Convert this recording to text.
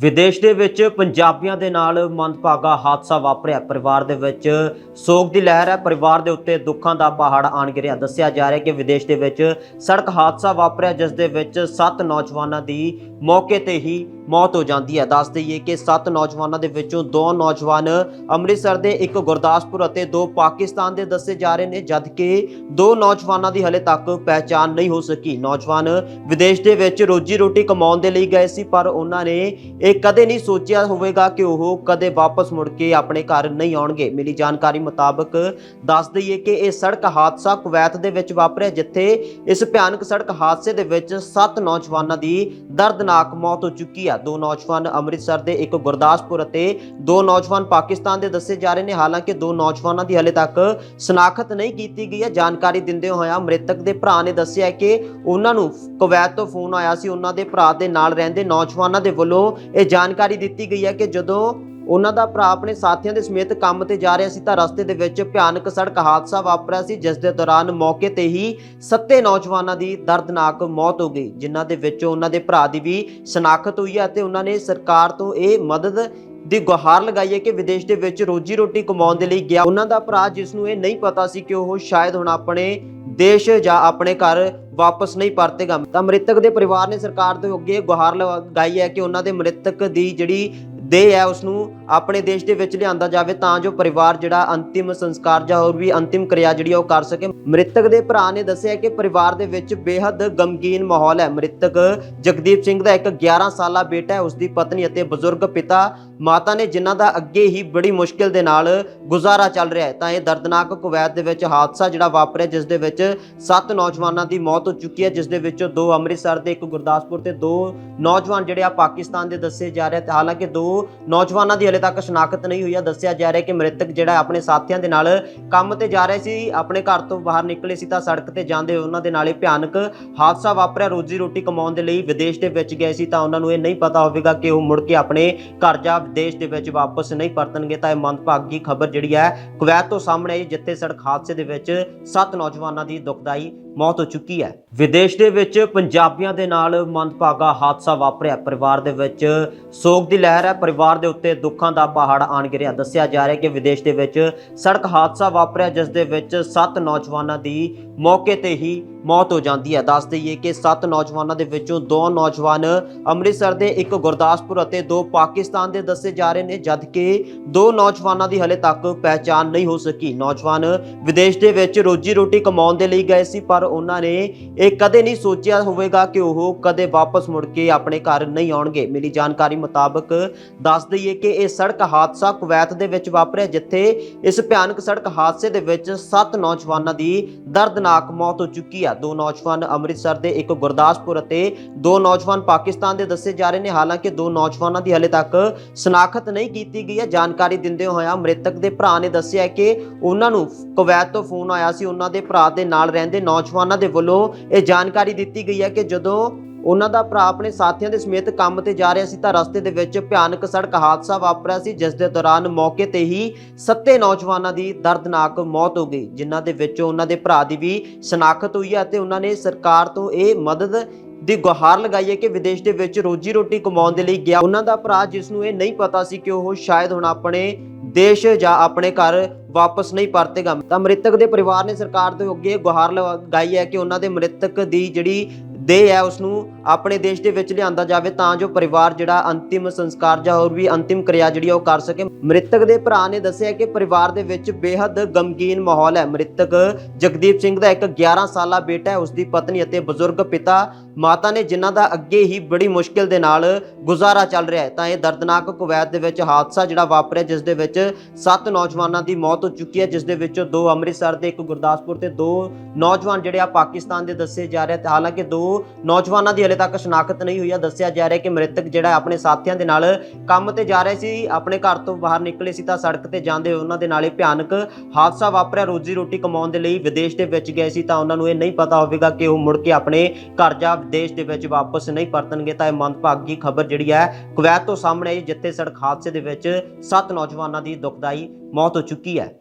ਵਿਦੇਸ਼ ਦੇ ਵਿੱਚ ਪੰਜਾਬੀਆਂ ਦੇ ਨਾਲ ਮੰਦਭਾਗਾ ਹਾਦਸਾ ਵਾਪਰਿਆ। ਪਰਿਵਾਰ ਦੇ ਵਿੱਚ ਸੋਗ ਦੀ ਲਹਿਰ ਹੈ। ਪਰਿਵਾਰ ਦੇ ਉੱਤੇ ਦੁੱਖਾਂ ਦਾ ਪਹਾੜ ਆਣ ਗਿਰਿਆ। ਦੱਸਿਆ ਜਾ ਰਿਹਾ ਕਿ ਵਿਦੇਸ਼ ਦੇ ਵਿੱਚ ਸੜਕ ਹਾਦਸਾ ਵਾਪਰਿਆ, ਜਿਸ ਦੇ ਵਿੱਚ 7 ਨੌਜਵਾਨਾਂ ਦੀ ਮੌਕੇ ਤੇ ਹੀ ਮੌਤ ਹੋ ਜਾਂਦੀ ਹੈ। ਦੱਸ ਦਈਏ ਕਿ 7 ਨੌਜਵਾਨਾਂ ਦੇ ਵਿੱਚੋਂ ਦੋ ਨੌਜਵਾਨ ਅੰਮ੍ਰਿਤਸਰ ਦੇ, ਇੱਕ ਗੁਰਦਾਸਪੁਰ ਅਤੇ ਦੋ ਪਾਕਿਸਤਾਨ ਦੇ ਦੱਸੇ ਜਾ ਰਹੇ ਨੇ, ਜਦਕਿ ਦੋ ਨੌਜਵਾਨਾਂ ਦੀ ਹਲੇ ਤੱਕ ਪਹਿਚਾਣ ਨਹੀਂ ਹੋ ਸਕੀ। ਨੌਜਵਾਨ ਵਿਦੇਸ਼ ਦੇ ਵਿੱਚ ਰੋਜੀ ਰੋਟੀ ਕਮਾਉਣ ਦੇ ਲਈ ਗਏ ਸੀ, ਪਰ ਉਹਨਾਂ ਨੇ ਇਹ ਕਦੇ ਨਹੀਂ ਸੋਚਿਆ ਹੋਵੇਗਾ ਕਿ ਉਹ ਕਦੇ ਵਾਪਸ ਮੁੜ ਕੇ ਆਪਣੇ ਘਰ ਨਹੀਂ ਆਉਣਗੇ। ਮਿਲੀ ਜਾਣਕਾਰੀ ਮੁਤਾਬਕ ਦੱਸ ਦਈਏ ਕਿ ਇਹ ਸੜਕ ਹਾਦਸਾ ਕੁਵੈਤ ਦੇ ਵਿੱਚ ਵਾਪਰਿਆ, ਜਿੱਥੇ ਇਸ ਭਿਆਨਕ ਸੜਕ ਹਾਦਸੇ ਦੇ ਵਿੱਚ 7 ਨੌਜਵਾਨਾਂ ਦੀ ਦਰਦਨਾਕ ਮੌਤ ਹੋ ਚੁੱਕੀ ਹੈ। ਦੋ ਨੌਜਵਾਨ ਅੰਮ੍ਰਿਤਸਰ ਦੇ ਇੱਕ ਗੁਰਦਾਸਪੁਰ ਅਤੇ ਦੋ ਨੌਜਵਾਨ ਪਾਕਿਸਤਾਨ ਦੇ ਦੱਸੇ ਜਾ ਰਹੇ ਨੇ। ਹਾਲਾਂਕਿ ਦੋ ਨੌਜਵਾਨਾਂ ਦੀ ਹਲੇ ਤੱਕ ਸ਼ਨਾਖਤ ਨਹੀਂ ਕੀਤੀ ਗਈ ਹੈ। ਜਾਣਕਾਰੀ ਦਿੰਦੇ ਹੋਇਆ ਮ੍ਰਿਤਕ ਦੇ ਭਰਾ ਨੇ ਦੱਸਿਆ ਕਿ ਉਹਨਾਂ ਨੂੰ ਕੁਵੈਤ ਤੋਂ ਫੋਨ ਆਇਆ ਸੀ। ਉਹਨਾਂ ਦੇ ਭਰਾ ਦੇ ਨਾਲ ਰਹਿੰਦੇ ਨੌਜਵਾਨਾਂ ਦੇ ਵੱਲੋਂ ਇਹ ਜਾਣਕਾਰੀ ਦਿੱਤੀ ਗਈ ਹੈ ਕਿ ਜਦੋਂ ਉਹਨਾਂ ਦਾ ਭਰਾ ਆਪਣੇ ਸਾਥੀਆਂ ਦੇ ਸਮੇਤ ਕੰਮ ਤੇ ਜਾ ਰਿਹਾ ਸੀ ਤਾਂ ਰਸਤੇ ਦੇ ਵਿੱਚ ਭਿਆਨਕ ਸੜਕ ਹਾਦਸਾ ਵਾਪਰਿਆ ਸੀ, ਜਿਸ ਦੇ ਦੌਰਾਨ ਮੌਕੇ ਤੇ ਹੀ ਸੱਤੇ ਨੌਜਵਾਨਾਂ ਦੀ ਦਰਦਨਾਕ ਮੌਤ ਹੋ ਗਈ, ਜਿਨ੍ਹਾਂ ਦੇ ਵਿੱਚੋਂ ਉਹਨਾਂ ਦੇ ਭਰਾ ਦੀ ਵੀ ਸ਼ਨਾਖਤ ਹੋਈ ਹੈ ਅਤੇ ਉਹਨਾਂ ਨੇ ਸਰਕਾਰ ਤੋਂ ਇਹ ਮਦਦ ਦੀ ਗੁਹਾਰ ਲਗਾਈ ਹੈ ਕਿ ਵਿਦੇਸ਼ ਦੇ ਵਿੱਚ ਰੋਜੀ ਰੋਟੀ ਕਮਾਉਣ ਦੇ ਲਈ ਗਿਆ। ਉਹਨਾਂ ਦਾ ਭਰਾ, ਜਿਸ ਨੂੰ ਇਹ ਨਹੀਂ ਪਤਾ ਸੀ ਕਿ ਉਹ ਸ਼ਾਇਦ ਹੁਣ ਆਪਣੇ ਦੇਸ਼ ਜਾਂ ਆਪਣੇ ਘਰ ਵਾਪਸ ਨਹੀਂ ਪਰਤੇਗਾ। ਤਾਂ ਮ੍ਰਿਤਕ ਦੇ ਪਰਿਵਾਰ ਨੇ ਸਰਕਾਰ ਦੇ ਅੱਗੇ ਗੁਹਾਰ ਲਗਾਈ ਹੈ ਕਿ ਉਹਨਾਂ ਦੇ ਮ੍ਰਿਤਕ ਦੀ ਜਿਹੜੀ ਦੇ ਹੈ ਉਸ ਨੂੰ ਆਪਣੇ ਦੇਸ਼ ਦੇ ਵਿੱਚ ਲਿਆਂਦਾ ਜਾਵੇ ਤਾਂ ਜੋ ਪਰਿਵਾਰ ਜਿਹੜਾ ਅੰਤਿਮ ਸੰਸਕਾਰ ਜਾਂ ਹੋਰ ਵੀ ਅੰਤਿਮ ਕਿਰਿਆ ਜਿਹੜੀ ਉਹ ਕਰ ਸਕੇ। ਮ੍ਰਿਤਕ ਦੇ ਭਰਾ ਨੇ ਦੱਸਿਆ ਕਿ ਪਰਿਵਾਰ ਦੇ ਵਿੱਚ ਬੇहद ਗਮਗੀਨ ਮਾਹੌਲ ਹੈ। ਮ੍ਰਿਤਕ ਜਗਦੀਪ ਸਿੰਘ ਦਾ ਇੱਕ 11 ਸਾਲਾ ਬੇਟਾ ਹੈ ਉਸ ਦੀ ਪਤਨੀ ਅਤੇ ਬਜ਼ੁਰਗ ਪਿਤਾ ਮਾਤਾ ਨੇ, ਜਿਨ੍ਹਾਂ ਦਾ ਅੱਗੇ ਹੀ ਬੜੀ ਮੁਸ਼ਕਿਲ ਦੇ ਨਾਲ ਗੁਜ਼ਾਰਾ ਚੱਲ ਰਿਹਾ ਹੈ। ਤਾਂ ਇਹ ਦਰਦਨਾਕ ਕੁਵੈਤ ਦੇ ਵਿੱਚ ਹਾਦਸਾ ਜਿਹੜਾ ਵਾਪਰਿਆ, ਜਿਸ ਦੇ ਵਿੱਚ 7 ਨੌਜਵਾਨਾਂ ਦੀ ਮੌਤ ਹੋ ਚੁੱਕੀ ਹੈ, ਜਿਸ ਦੇ ਵਿੱਚੋਂ ਦੋ ਅੰਮ੍ਰਿਤਸਰ ਦੇ, ਇੱਕ ਗੁਰਦਾਸਪੁਰ ਤੇ ਦੋ ਨੌਜਵਾਨ ਜਿਹੜੇ ਆ ਪਾਕਿਸਤਾਨ ਦੇ ਦੱਸੇ ਜਾ ਰਹੇ ਹਾਲਾਂਕਿ ਦੋ ਨੌਜਵਾਨਾਂ ਦੀ ਹਲੇ ਤੱਕ ਸ਼ਨਾਖਤ ਨਹੀਂ ਹੋਈ ਹੈ ਦੱਸਿਆ ਜਾ ਰਿਹਾ ਕਿ ਮ੍ਰਿਤਕ ਜਿਹੜਾ ਆਪਣੇ ਸਾਥੀਆਂ ਦੇ ਨਾਲ ਕੰਮ ਤੇ ਜਾ ਰਹੇ ਸੀ, ਆਪਣੇ ਘਰ ਤੋਂ ਬਾਹਰ ਨਿਕਲੇ ਸੀ ਤਾਂ ਸੜਕ ਤੇ ਜਾਂਦੇ ਉਹਨਾਂ ਦੇ ਨਾਲ ਇਹ ਭਿਆਨਕ ਹਾਦਸਾ ਵਾਪਰਿਆ। ਰੋਜੀ ਰੋਟੀ ਕਮਾਉਣ ਦੇ ਲਈ ਵਿਦੇਸ਼ ਦੇ ਵਿੱਚ ਗਏ ਸੀ ਤਾਂ ਉਹਨਾਂ ਨੂੰ ਇਹ ਨਹੀਂ ਪਤਾ ਹੋਵੇਗਾ ਕਿ ਉਹ ਮੁੜ ਕੇ ਆਪਣੇ ਘਰ ਜਾਂ ਵਿਦੇਸ਼ ਦੇ ਵਿੱਚ ਵਾਪਸ ਨਹੀਂ ਪਰਤਣਗੇ। ਤਾਂ ਇਹ ਮੰਦਭਾਗੀ ਖਬਰ ਜਿਹੜੀ ਹੈ, ਕੁਵੈਤ ਤੋਂ ਸਾਹਮਣੇ ਆਈ, ਜਿੱਥੇ ਸੜਕ ਹਾਦਸੇ ਦੇ ਵਿੱਚ ਸੱਤ ਨੌਜਵਾਨਾਂ ਦੀ ਦੁਖਦਾਈ ਮੌਤ ਹੋ ਚੁੱਕੀ ਹੈ। ਵਿਦੇਸ਼ ਦੇ ਵਿੱਚ ਪੰਜਾਬੀਆਂ ਦੇ ਨਾਲ ਮੰਦਭਾਗਾ ਹਾਦਸਾ ਵਾਪਰਿਆ। ਪਰਿਵਾਰ ਦੇ ਵਿੱਚ ਸੋਗ ਦੀ ਲਹਿਰ ਹੈ। ਪਰਿਵਾਰ ਦੇ ਉੱਤੇ ਦੁੱਖਾਂ ਦਾ ਪਹਾੜ ਆਣ ਗਿਰਿਆ। ਦੱਸਿਆ ਜਾ ਰਿਹਾ ਕਿ ਵਿਦੇਸ਼ ਦੇ ਵਿੱਚ ਸੜਕ ਹਾਦਸਾ ਵਾਪਰਿਆ, ਜਿਸ ਦੇ ਵਿੱਚ 7 ਨੌਜਵਾਨਾਂ ਦੀ ਮੌਕੇ ਤੇ ਹੀ ਮੌਤ ਹੋ ਜਾਂਦੀ ਹੈ। ਦੱਸ ਦਈਏ ਕਿ 7 ਨੌਜਵਾਨਾਂ ਦੇ ਵਿੱਚੋਂ ਦੋ ਨੌਜਵਾਨ ਅੰਮ੍ਰਿਤਸਰ ਦੇ ਇੱਕ ਗੁਰਦਾਸਪੁਰ ਅਤੇ ਦੋ ਪਾਕਿਸਤਾਨ ਦੇ ਦੱਸੇ ਜਾ ਰਹੇ ਨੇ, ਜਦਕਿ ਦੋ ਨੌਜਵਾਨਾਂ ਦੀ ਹਲੇ ਤੱਕ ਪਹਿਚਾਣ ਨਹੀਂ ਹੋ ਸਕੀ। ਨੌਜਵਾਨ ਵਿਦੇਸ਼ ਦੇ ਵਿੱਚ ਰੋਜੀ ਰੋਟੀ ਕਮਾਉਣ ਦੇ ਲਈ ਗਏ ਸੀ, ਪਰ ਉਹਨਾਂ ਨੇ ਇਹ ਕਦੇ ਨਹੀਂ ਸੋਚਿਆ ਹੋਵੇਗਾ ਕਿ ਉਹ ਕਦੇ ਵਾਪਸ ਮੁੜ ਕੇ ਆਪਣੇ ਘਰ ਨਹੀਂ ਆਉਣਗੇ। ਮਿਲੀ ਜਾਣਕਾਰੀ ਮੁਤਾਬਕ ਦੱਸ ਦਈਏ ਕਿ ਇਹ ਸੜਕ ਹਾਦਸਾ ਕੁਵੈਤ ਦੇ ਵਿੱਚ ਵਾਪਰਿਆ, ਜਿੱਥੇ ਇਸ ਭਿਆਨਕ ਸੜਕ ਹਾਦਸੇ ਦੇ ਵਿੱਚ 7 ਨੌਜਵਾਨਾਂ ਦੀ ਦਰਦਨਾਕ ਮੌਤ ਹੋ ਚੁੱਕੀ ਹੈ। ਆ। ਦੋ ਨੌਜਵਾਨ ਅੰਮ੍ਰਿਤਸਰ ਦੇ ਇੱਕ ਗੁਰਦਾਸਪੁਰ ਅਤੇ ਦੋ ਨੌਜਵਾਨ ਪਾਕਿਸਤਾਨ ਦੇ ਦੱਸੇ ਜਾ ਰਹੇ ਨੇ। ਹਾਲਾਂਕਿ ਦੋ ਨੌਜਵਾਨਾਂ ਦੀ ਹਲੇ ਤੱਕ ਸ਼ਨਾਖਤ ਨਹੀਂ ਕੀਤੀ ਗਈ ਹੈ। ਜਾਣਕਾਰੀ ਦਿੰਦੇ ਹੋਇਆ ਮ੍ਰਿਤਕ ਦੇ ਭਰਾ ਨੇ ਦੱਸਿਆ ਕਿ ਉਹਨਾਂ ਨੂੰ ਕੁਵੈਤ ਤੋਂ ਫੋਨ ਆਇਆ ਸੀ। ਉਹਨਾਂ ਦੇ ਭਰਾ ਦੇ ਨਾਲ ਰਹਿੰਦੇ ਨੌਜਵਾਨਾਂ ਦੇ ਵੱਲੋਂ ਇਹ ਜਾਣਕਾਰੀ ਦਿੱਤੀ ਗਈ ਹੈ ਕਿ ਜਦੋਂ ਉਹਨਾਂ ਦਾ ਭਰਾ ਆਪਣੇ ਸਾਥੀਆਂ ਦੇ ਸਮੇਤ ਕੰਮ ਤੇ ਜਾ ਰਿਹਾ ਸੀ ਤਾਂ ਰਸਤੇ ਦੇ ਵਿੱਚ ਭਿਆਨਕ ਸੜਕ ਹਾਦਸਾ ਵਾਪਰਿਆ ਸੀ, ਜਿਸ ਦੇ ਦੌਰਾਨ ਮੌਕੇ ਤੇ ਹੀ ਸੱਤੇ ਨੌਜਵਾਨਾਂ ਦੀ ਦਰਦਨਾਕ ਮੌਤ ਹੋ ਗਈ, ਜਿਨ੍ਹਾਂ ਦੇ ਵਿੱਚੋਂ ਉਹਨਾਂ ਦੇ ਭਰਾ ਦੀ ਵੀ ਸ਼ਨਾਖਤ ਹੋਈ ਹੈ ਅਤੇ ਉਹਨਾਂ ਨੇ ਸਰਕਾਰ ਤੋਂ ਇਹ ਮਦਦ ਦੀ ਗੁਹਾਰ ਲਗਾਈ ਹੈ ਕਿ ਵਿਦੇਸ਼ ਦੇ ਵਿੱਚ ਰੋਜੀ ਰੋਟੀ ਕਮਾਉਣ ਦੇ ਲਈ ਗਿਆ। ਉਹਨਾਂ ਦਾ ਭਰਾ, ਜਿਸ ਨੂੰ ਇਹ ਨਹੀਂ ਪਤਾ ਸੀ ਕਿ ਉਹ ਸ਼ਾਇਦ ਹੁਣ ਆਪਣੇ ਦੇਸ਼ ਜਾਂ ਆਪਣੇ ਘਰ ਵਾਪਸ ਨਹੀਂ ਪਰਤੇਗਾ। ਤਾਂ ਮ੍ਰਿਤਕ ਦੇ ਪਰਿਵਾਰ ਨੇ ਸਰਕਾਰ ਦੇ ਅੱਗੇ ਗੁਹਾਰ ਲਗਾਈ ਹੈ ਕਿ ਉਹਨਾਂ ਦੇ ਮ੍ਰਿਤਕ ਦੀ ਜਿਹੜੀ ਦੇ ਹੈ ਉਸ ਨੂੰ ਆਪਣੇ ਦੇਸ਼ ਦੇ ਵਿੱਚ ਲਿਆਂਦਾ ਜਾਵੇ ਤਾਂ ਜੋ ਪਰਿਵਾਰ ਜਿਹੜਾ ਅੰਤਿਮ ਸੰਸਕਾਰ ਜਾਂ ਹੋਰ ਵੀ ਅੰਤਿਮ ਕਿਰਿਆ ਜਿਹੜੀ ਉਹ ਕਰ ਸਕੇ। ਮ੍ਰਿਤਕ ਦੇ ਭਰਾ ਨੇ ਦੱਸਿਆ ਕਿ ਪਰਿਵਾਰ ਦੇ ਵਿੱਚ ਬੇहद ਗਮਗੀਨ ਮਾਹੌਲ ਹੈ। ਮ੍ਰਿਤਕ ਜਗਦੀਪ ਸਿੰਘ ਦਾ ਇੱਕ 11 ਸਾਲਾ ਬੇਟਾ ਹੈ ਉਸ ਦੀ ਪਤਨੀ ਅਤੇ ਬਜ਼ੁਰਗ ਪਿਤਾ ਮਾਤਾ ਨੇ ਜਿਨ੍ਹਾਂ ਦਾ ਅੱਗੇ ਹੀ ਬੜੀ ਮੁਸ਼ਕਿਲ ਦੇ ਨਾਲ ਗੁਜ਼ਾਰਾ ਚੱਲ ਰਿਹਾ ਹੈ। ਤਾਂ ਇਹ ਦਰਦਨਾਕ ਕੁਵੈਤ ਦੇ ਵਿੱਚ ਹਾਦਸਾ ਜਿਹੜਾ ਵਾਪਰਿਆ, ਜਿਸ ਦੇ ਵਿੱਚ 7 ਨੌਜਵਾਨਾਂ ਦੀ ਮੌਤ ਹੋ ਚੁੱਕੀ ਹੈ, ਜਿਸ ਦੇ ਵਿੱਚੋਂ ਦੋ ਅੰਮ੍ਰਿਤਸਰ ਦੇ, ਇੱਕ ਗੁਰਦਾਸਪੁਰ ਤੇ ਦੋ ਨੌਜਵਾਨ ਜਿਹੜੇ ਆ ਪਾਕਿਸਤਾਨ ਦੇ ਦੱਸੇ ਜਾ ਰਹੇ ਤੇ ਹਾਲਾਂਕਿ ਦੋ ਨੌਜਵਾਨਾਂ ਦੀ ਹਲੇ ਤੱਕ ਸ਼ਨਾਖਤ ਨਹੀਂ ਹੋਈ ਹੈ ਦੱਸਿਆ ਜਾ ਰਿਹਾ ਕਿ ਮ੍ਰਿਤਕ ਜਿਹੜਾ ਆਪਣੇ ਸਾਥੀਆਂ ਦੇ ਨਾਲ ਕੰਮ ਤੇ ਜਾ ਰਹੇ ਸੀ, ਆਪਣੇ ਘਰ ਤੋਂ ਬਾਹਰ ਨਿਕਲੇ ਸੀ ਤਾਂ ਸੜਕ ਤੇ ਜਾਂਦੇ ਹੋਏ ਉਹਨਾਂ ਦੇ ਨਾਲ ਇਹ ਭਿਆਨਕ ਹਾਦਸਾ ਵਾਪਰਿਆ। ਰੋਜੀ ਰੋਟੀ ਕਮਾਉਣ ਦੇ ਲਈ ਵਿਦੇਸ਼ ਦੇ ਵਿੱਚ ਗਏ ਸੀ ਤਾਂ ਉਹਨਾਂ ਨੂੰ ਇਹ ਨਹੀਂ ਪਤਾ ਹੋਵੇਗਾ ਕਿ ਉਹ ਮੁੜ ਕੇ ਆਪਣੇ ਘਰ ਜਾਂ ਵਿਦੇਸ਼ ਦੇ ਵਿੱਚ ਵਾਪਸ ਨਹੀਂ ਪਰਤਣਗੇ। ਤਾਂ ਇਹ ਮੰਦਭਾਗੀ ਖਬਰ ਜਿਹੜੀ ਹੈ, ਕੁਵੈਤ ਤੋਂ ਸਾਹਮਣੇ ਆਈ, ਜਿੱਥੇ ਸੜਕ ਹਾਦਸੇ ਦੇ ਵਿੱਚ ਸੱਤ ਨੌਜਵਾਨਾਂ ਦੀ ਦੁਖਦਾਈ ਮੌਤ ਹੋ ਚੁੱਕੀ ਹੈ।